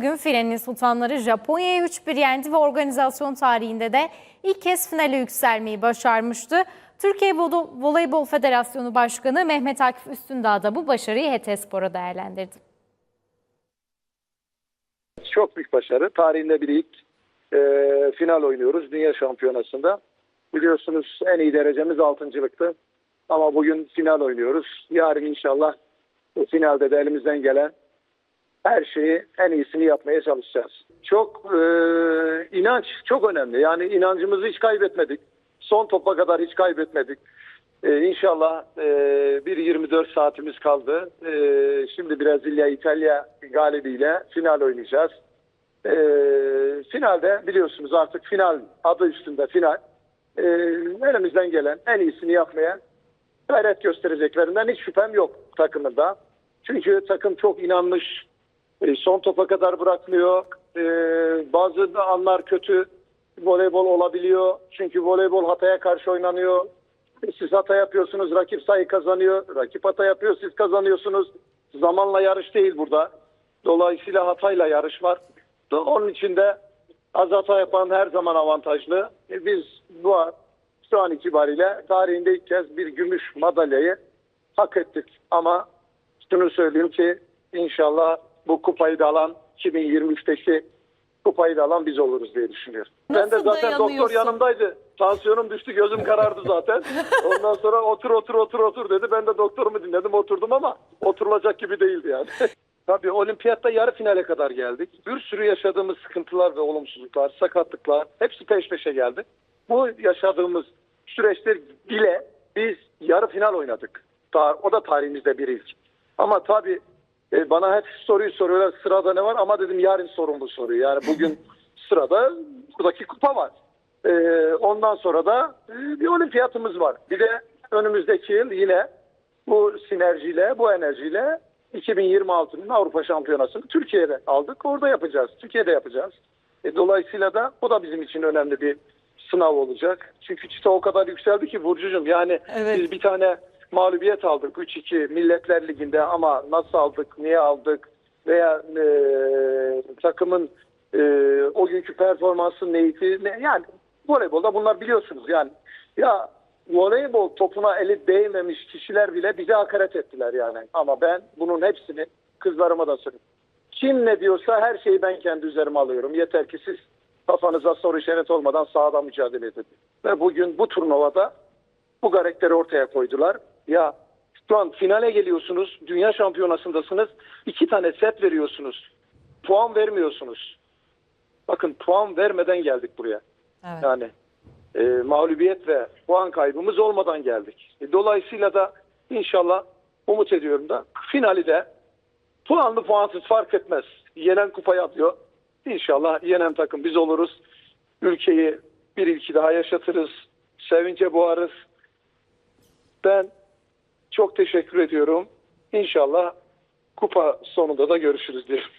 bugün filenin sultanları Japonya'yı 3-1 yendi ve organizasyon tarihinde de ilk kez finale yükselmeyi başarmıştı. Türkiye Vo- Voleybol Federasyonu Başkanı Mehmet Akif Üstündağ da bu başarıyı HT Spor'a değerlendirdi. Çok büyük başarı. Tarihinde bir ilk e, final oynuyoruz Dünya Şampiyonası'nda. Biliyorsunuz en iyi derecemiz altıncılıktı. Ama bugün final oynuyoruz. Yarın inşallah finalde de elimizden gelen her şeyi en iyisini yapmaya çalışacağız. Çok e, inanç çok önemli. Yani inancımızı hiç kaybetmedik. Son topa kadar hiç kaybetmedik. E, inşallah e, bir 24 saatimiz kaldı. E, şimdi Brezilya, İtalya galibiyle final oynayacağız. E, finalde biliyorsunuz artık final adı üstünde final. E, elimizden gelen en iyisini yapmaya gayret göstereceklerinden hiç şüphem yok takımında. Çünkü takım çok inanmış. E, son topa kadar bırakmıyor. E, bazı da anlar kötü voleybol olabiliyor. Çünkü voleybol hataya karşı oynanıyor. E, Siz hata yapıyorsunuz, rakip sayı kazanıyor. Rakip hata yapıyor, siz kazanıyorsunuz. Zamanla yarış değil burada. Dolayısıyla hatayla yarış var. Onun için de az hata yapan her zaman avantajlı. E, Biz bu şu an itibariyle tarihinde ilk kez bir gümüş madalyayı hak ettik. Ama şunu söyleyeyim ki inşallah bu kupayı da alan 2023'teki kupayı da alan biz oluruz diye düşünüyorum. ben de Nasıl zaten doktor yanımdaydı. Tansiyonum düştü, gözüm karardı zaten. Ondan sonra otur otur otur otur dedi. Ben de doktorumu dinledim, oturdum ama oturulacak gibi değildi yani. Tabii olimpiyatta yarı finale kadar geldik. Bir sürü yaşadığımız sıkıntılar ve olumsuzluklar, sakatlıklar hepsi peş peşe geldi. Bu yaşadığımız süreçte bile biz yarı final oynadık. O da tarihimizde bir ilk. Ama tabii e, bana hep soruyu soruyorlar sırada ne var ama dedim yarın sorun bu soruyu. Yani bugün sırada buradaki kupa var. E, ondan sonra da e, bir olimpiyatımız var. Bir de önümüzdeki yıl yine bu sinerjiyle, bu enerjiyle 2026'nın Avrupa Şampiyonası'nı Türkiye'de aldık. Orada yapacağız. Türkiye'de yapacağız. E, dolayısıyla da bu da bizim için önemli bir sınav olacak. Çünkü çıta o kadar yükseldi ki Burcucuğum yani Evet. biz bir tane mağlubiyet aldık 3-2 Milletler Ligi'nde ama nasıl aldık, niye aldık veya e, takımın e, o günkü performansı neydi? Ne, yani voleybolda bunlar biliyorsunuz yani. Ya voleybol topuna eli değmemiş kişiler bile bize hakaret ettiler yani. Ama ben bunun hepsini kızlarıma da söylüyorum. Kim ne diyorsa her şeyi ben kendi üzerime alıyorum. Yeter ki siz kafanıza soru işareti olmadan sahada mücadele edin. Ve bugün bu turnuvada bu karakteri ortaya koydular. Ya şu an finale geliyorsunuz, dünya şampiyonasındasınız. iki tane set veriyorsunuz. Puan vermiyorsunuz. Bakın puan vermeden geldik buraya. Evet. Yani e, mağlubiyet ve puan kaybımız olmadan geldik. E, dolayısıyla da inşallah umut ediyorum da finali de puanlı puansız fark etmez. Yenen kupayı alıyor. İnşallah yenen takım biz oluruz. Ülkeyi bir ilki daha yaşatırız. Sevince boğarız. Ben çok teşekkür ediyorum. İnşallah kupa sonunda da görüşürüz diyorum.